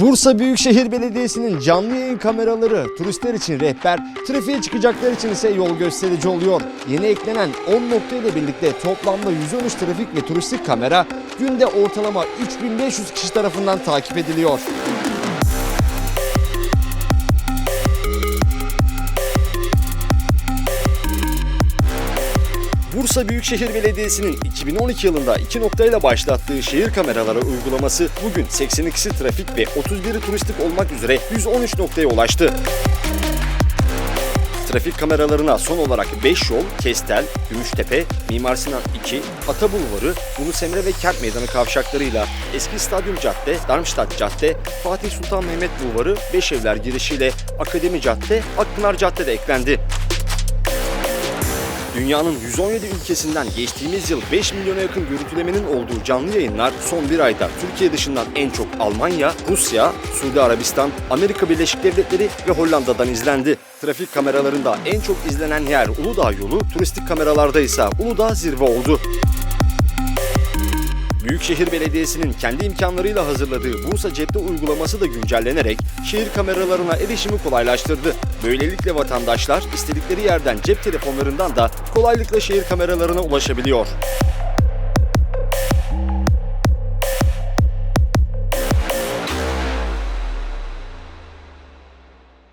Bursa Büyükşehir Belediyesi'nin canlı yayın kameraları turistler için rehber, trafiğe çıkacaklar için ise yol gösterici oluyor. Yeni eklenen 10 nokta ile birlikte toplamda 113 trafik ve turistik kamera günde ortalama 3500 kişi tarafından takip ediliyor. Bursa Büyükşehir Belediyesi'nin 2012 yılında 2 noktayla başlattığı şehir kameraları uygulaması bugün 82'si trafik ve 31'i turistik olmak üzere 113 noktaya ulaştı. Trafik kameralarına son olarak 5 yol, Kestel, Gümüştepe, Mimar Sinan 2, Ata Bulvarı, Yunus Emre ve Kent Meydanı kavşaklarıyla Eski Stadyum Cadde, Darmstadt Cadde, Fatih Sultan Mehmet Bulvarı, Beşevler girişiyle Akademi Cadde, Akpınar Cadde de eklendi. Dünyanın 117 ülkesinden geçtiğimiz yıl 5 milyona yakın görüntülemenin olduğu canlı yayınlar son bir ayda Türkiye dışından en çok Almanya, Rusya, Suudi Arabistan, Amerika Birleşik Devletleri ve Hollanda'dan izlendi. Trafik kameralarında en çok izlenen yer Uludağ yolu, turistik kameralarda ise Uludağ zirve oldu. Büyükşehir Belediyesi'nin kendi imkanlarıyla hazırladığı Bursa Cepte uygulaması da güncellenerek şehir kameralarına erişimi kolaylaştırdı. Böylelikle vatandaşlar istedikleri yerden cep telefonlarından da kolaylıkla şehir kameralarına ulaşabiliyor.